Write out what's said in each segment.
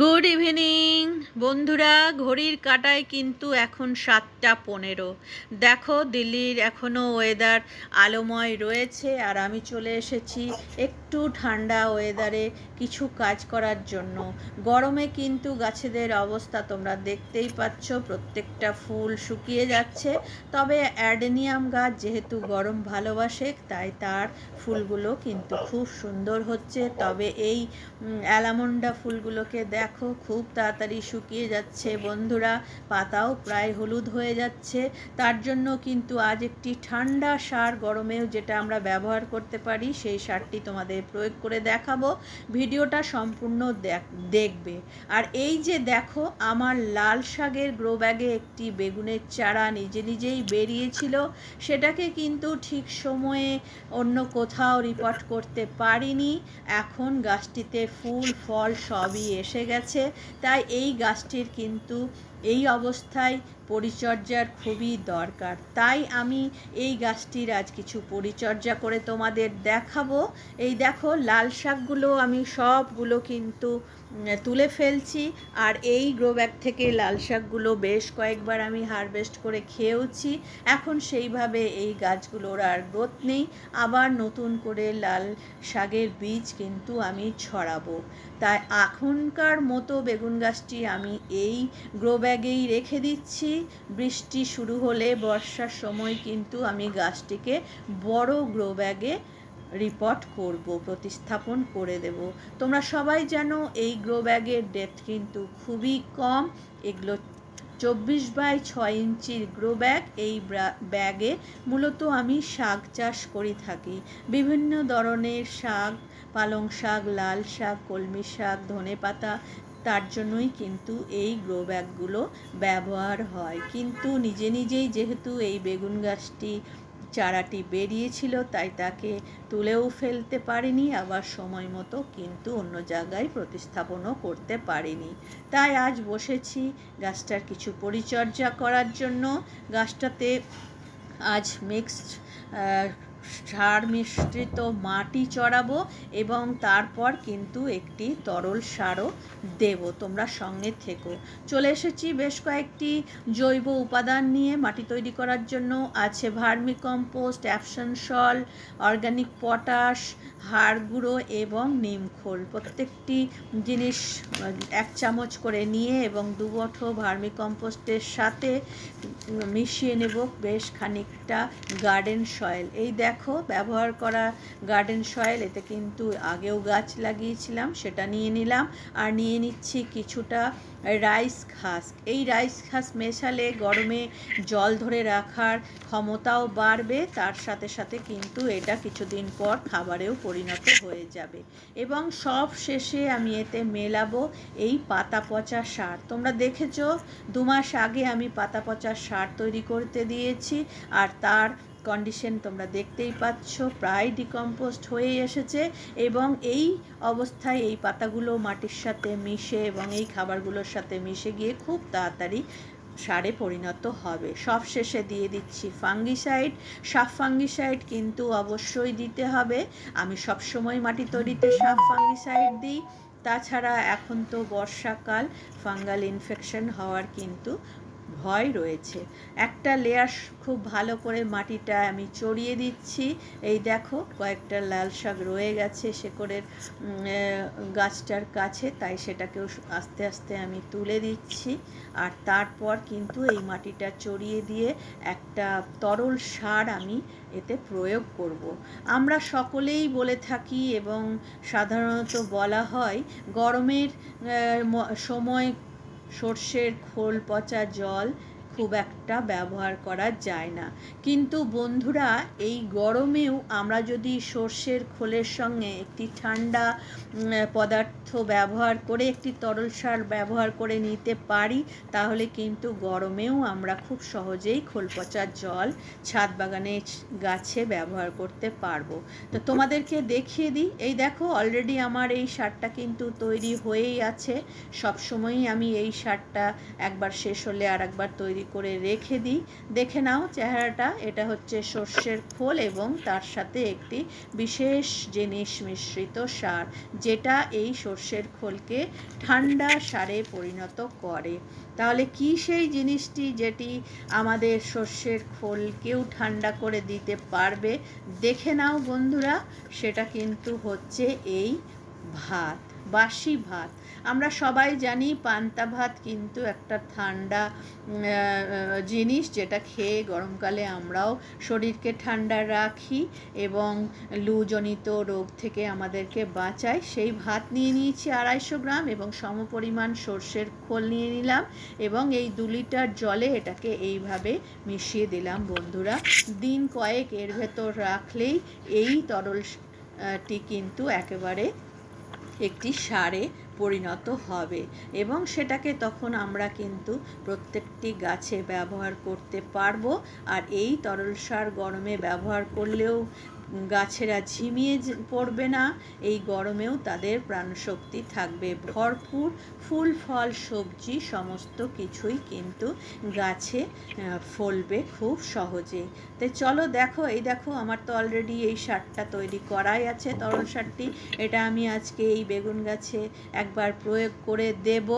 Good evening বন্ধুরা। ঘড়ির কাটায় কিন্তু এখন সাতটা পনেরো। দেখো, দিল্লির এখনও ওয়েদার আলোময় রয়েছে আর আমি চলে এসেছি একটু ঠান্ডা ওয়েদারে কিছু কাজ করার জন্য। গরমে কিন্তু গাছেদের অবস্থা তোমরা দেখতেই পাচ্ছ, প্রত্যেকটা ফুল শুকিয়ে যাচ্ছে। তবে অ্যাডেনিয়াম গাছ যেহেতু গরম ভালোবাসে, তাই তার ফুলগুলো কিন্তু খুব সুন্দর হচ্ছে। তবে এই অ্যালামন্ডা ফুলগুলোকে দেখো খুব তাড়াতাড়ি শুকিয়ে যাচ্ছে। বন্ধুরা, পাতাও প্রায় হলুদ হয়ে যাচ্ছে। তার জন্য কিন্তু আজ একটি ঠান্ডা সার গরমেও যেটা আমরা ব্যবহার করতে পারি, সেই সারটি তোমাদের প্রয়োগ করে দেখাবো। ভিডিওটা সম্পূর্ণ দেখ- দেখবে। আর এই যে দেখো, আমার লাল শাকের গ্রো ব্যাগে একটি বেগুনের চারা নিজে নিজেই বেরিয়েছিল। সেটাকে কিন্তু ঠিক সময়ে অন্য কোথাও রিপোর্ট করতে পারিনি। এখন গাছটিতে ফুল, ফল সবই এসে গেছে তাই এই গাছটির কিন্তু এই অবস্থায় পরিচর্যার খুবই দরকার। তাই আমি এই গাছটির আজ কিছু পরিচর্যা করে তোমাদের দেখাবো। এই দেখো, লাল শাকগুলো আমি সবগুলো কিন্তু তুলে ফেলছি। আর এই গ্রো ব্যাগ থেকে লাল শাকগুলো বেশ কয়েকবার আমি হারভেস্ট করে খেয়েওছি। এখন সেইভাবে এই গাছগুলোর আর গ্রোথ নেই। আবার নতুন করে লাল শাকের বীজ কিন্তু আমি ছড়াবো। তাই এখনকার মতো বেগুন গাছটি আমি এই গ্রো ব্যাগেই রেখে দিচ্ছি। বৃষ্টি শুরু হলে বর্ষার সময় কিন্তু আমি গাছটিকে বড় গ্রো ব্যাগে রিপোর্ট করব, প্রতিস্থাপন করে দেব। তোমরা সবাই জানো এই গ্রো ব্যাগের ডেপথ কিন্তু খুবই কম। এগুলো চব্বিশ বাই ছয় ইঞ্চির গ্রো ব্যাগ। এই ব্যাগে মূলত আমি শাক চাষ করে থাকি। বিভিন্ন ধরনের শাক, পালং শাক, লাল শাক, কলমি শাক ধনে পাতা তার জন্যই কিন্তু এই গ্রো ব্যাগগুলো ব্যবহার হয়। কিন্তু নিজে নিজেই যেহেতু এই বেগুন গাছটি, চারাটি বেরিয়েছিল, তাই তাকে তুলেও ফেলতে পারিনি, আবার সময় মতো কিন্তু অন্য জায়গায় প্রতিস্থাপনও করতে পারিনি। তাই আজ বসেছি গাছটার কিছু পরিচর্যা করার জন্য। গাছটাতে আজ মিক্সড সার মিশ্রিত মাটি চড়াবো এবং তারপর কিন্তু একটি তরল সারও দেব। তোমরা সঙ্গে থেকো। চলে এসেছি বেশ কয়েকটি জৈব উপাদান নিয়ে মাটি তৈরি করার জন্য। আছে vermicompost Epsom salt organic potash, হাড় গুঁড়ো এবং নিমখোল প্রত্যেকটি জিনিস এক চামচ করে নিয়ে এবং দু বঠো ভার্মি কম্পোস্টের সাথে মিশিয়ে নেব। বেশ খানিকটা গার্ডেন সয়েল এই দেখো, ব্যবহার করা গার্ডেন সয়েল এতে কিন্তু আগেও গাছ লাগিয়েছিলাম, সেটা নিয়ে নিলাম। আর নিয়ে নিচ্ছি কিছুটা রাইস ঘাস এই রাইস ঘাস মেশালে গরমে জল ধরে রাখার ক্ষমতাও বাড়বে, তার সাথে সাথে কিন্তু এটা কিছুদিন পর খাবারেও পরিণত হয়ে যাবে। এবং সব শেষে আমি এতে মেলাবো এই পাতা পচা সার। তোমরা দেখেছ, দু মাস আগে আমি পাতা পচা সার তৈরি করতে দিয়েছি, আর তার কন্ডিশন তোমরা দেখতেই পাচ্ছ, প্রায় ডিকম্পোস্ট হয়ে এসেছে এবং এই অবস্থায় এই পাতাগুলো মাটির সাথে মিশে এবং এই খাবারগুলোর সাথে মিশে গিয়ে খুব তাড়াতাড়ি সারে পরিণত হবে। সব শেষে দিয়ে দিচ্ছি ফাঙ্গিসাইড সাফ ফাঙ্গিসাইড কিন্তু অবশ্যই দিতে হবে। আমি সবসময় মাটি তৈরিতে সাফ ফাঙ্গিসাইড দিই। তাছাড়া এখন তো বর্ষাকাল ফাঙ্গাল ইনফেকশন হওয়ার কিন্তু ভয় রয়েছে। একটা লেয়ার খুব ভালো করে মাটিটা আমি চড়িয়ে দিচ্ছি। এই দেখো, কয়েকটা লাল শাক রয়ে গেছে শেকড়ের গাছটার কাছে, তাই সেটাকেও আস্তে আস্তে আমি তুলে দিচ্ছি। আর তারপর কিন্তু এই মাটিটা চড়িয়ে দিয়ে একটা তরল সার আমি এতে প্রয়োগ করব। আমরা সকলেই বলে থাকি এবং সাধারণত বলা হয়, গরমের সময় সর্ষের খোল পচা জল খুব একটা ব্যবহার করা যায় না। কিন্তু বন্ধুরা, এই গরমেও আমরা যদি সর্ষের খোলের সঙ্গে একটি ঠান্ডা পদার্থ ব্যবহার করে, একটি তরল সার ব্যবহার করে নিতে পারি, তাহলে কিন্তু গরমেও আমরা খুব সহজেই খোল পচা জল ছাদ বাগানে গাছে ব্যবহার করতে পারব। তো তোমাদেরকে দেখিয়ে দিই, এই দেখো অলরেডি আমার এই সারটা কিন্তু তৈরি হয়েই আছে। সবসময়ই আমি এই সারটা একবার শেষ হলে আর একবার তৈরি তৈরি করে রেখে দিই। দেখে নাও চেহারাটা, এটা হচ্ছে সর্ষের খোল এবং তার সাথে একটি বিশেষ জিনিস মিশ্রিত সার, যেটা এই সর্ষের খোলকে ঠান্ডা সারে পরিণত করে। তাহলে কি সেই জিনিসটি যেটি আমাদের সর্ষের খোলকেও ঠান্ডা করে দিতে পারবে? দেখে নাও বন্ধুরা, সেটা কিন্তু হচ্ছে এই ভাত। বাসি ভাত। আমরা সবাই জানি পান্তা ভাত কিন্তু একটা ঠান্ডা জিনিস যেটা খেয়ে গরমকালে আমরাও শরীরকে ঠান্ডা রাখি এবং লুজনিত রোগ থেকে আমাদেরকে বাঁচায়। সেই ভাত নিয়ে নিয়েছি আড়াইশো গ্রাম এবং সমপরিমাণ সর্ষের খোল নিয়ে নিলাম এবং এই দু লিটার জলে এটাকে এইভাবে মিশিয়ে দিলাম বন্ধুরা। দিন কয়েক এর ভেতর রাখলেই এই তরল টি কিন্তু একেবারে একটি সারে পরিণত হবে এবং সেটাকে তখন আমরা কিন্তু প্রত্যেকটি গাছে ব্যবহার করতে পারব। আর এই তরল সার গরমে ব্যবহার করলেও গাছেরা ঝিমিয়ে পড়বে না। এই গরমেও তাদের প্রাণশক্তি থাকবে। ভরপুর ফুল, ফল, সবজি, সমস্ত কিছুই কিন্তু গাছে ফলবে খুব সহজে। তো চলো দেখো, এই দেখো আমার তো অলরেডি এই সারটা তৈরি করাই আছে, তরল সারটি। এটা আমি আজকে এই বেগুন গাছে একবার প্রয়োগ করে দেব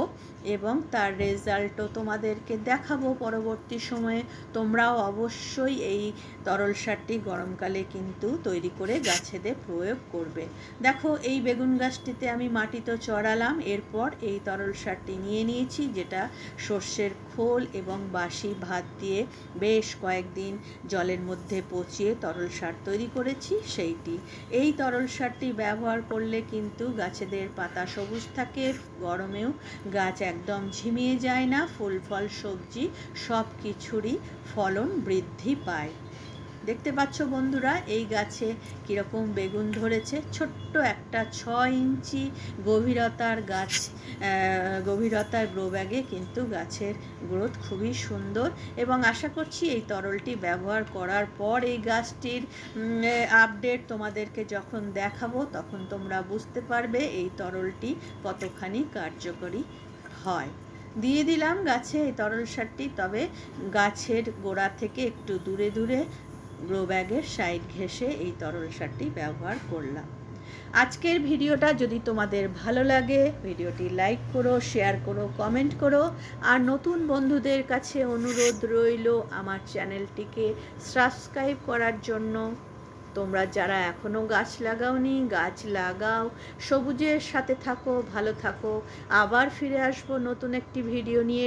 এবং তার রেজাল্টও তোমাদেরকে দেখাবো পরবর্তী সময়ে। তোমরাও অবশ্যই এই তরল সারটি গরমকালে কিন্তু তৈরি করে গাছেদের প্রয়োগ করবে। দেখো, এই বেগুন গাছটিতে আমি মাটি তো চড়ালাম, এরপর এই তরল সারটি নিয়ে নিয়েছি, যেটা সর্ষের খোল এবং বাসি ভাত দিয়ে বেশ কয়েকদিন জলের মধ্যে পচিয়ে তরল সার তৈরি করেছি, সেইটি। এই তরল সারটি ব্যবহার করলে কিন্তু গাছেদের পাতা সবুজ থাকে, গরমেও গাছ একদম ঝিমিয়ে যায় না, ফুল, ফল, সবজি সব কিছুরই ফলন বৃদ্ধি পায়। দেখতে পাচ্ছ বন্ধুরা, এই গাছে কীরকম বেগুন ধরেছে। ছোট্ট একটা ছ ইঞ্চি গভীরতার গাছ গভীরতার গ্রো ব্যাগে কিন্তু গাছের গ্রোথ খুবই সুন্দর এবং আশা করছি এই তরলটি ব্যবহার করার পর এই গাছটির আপডেট তোমাদেরকে যখন দেখাবো তখন তোমরা বুঝতে পারবে এই তরলটি কতখানি কার্যকরী হয়। দিয়ে দিলাম গাছে এই তরল সারটি, তবে গাছের গোড়া থেকে একটু দূরে দূরে গ্রো ব্যাগের সাইড ঘেঁষে এই তরল সারটি ব্যবহার করলাম। আজকের ভিডিওটা যদি তোমাদের ভালো লাগে, ভিডিওটি লাইক করো, শেয়ার করো, কমেন্ট করো, আর নতুন বন্ধুদের কাছে অনুরোধ রইল আমার চ্যানেলটিকে সাবস্ক্রাইব করার জন্য। তোমরা যারা এখনও গাছ লাগাওনি, গাছ লাগাও, সবুজের সাথে থাকো, ভালো থাকো। আবার ফিরে আসব নতুন একটি ভিডিও নিয়ে।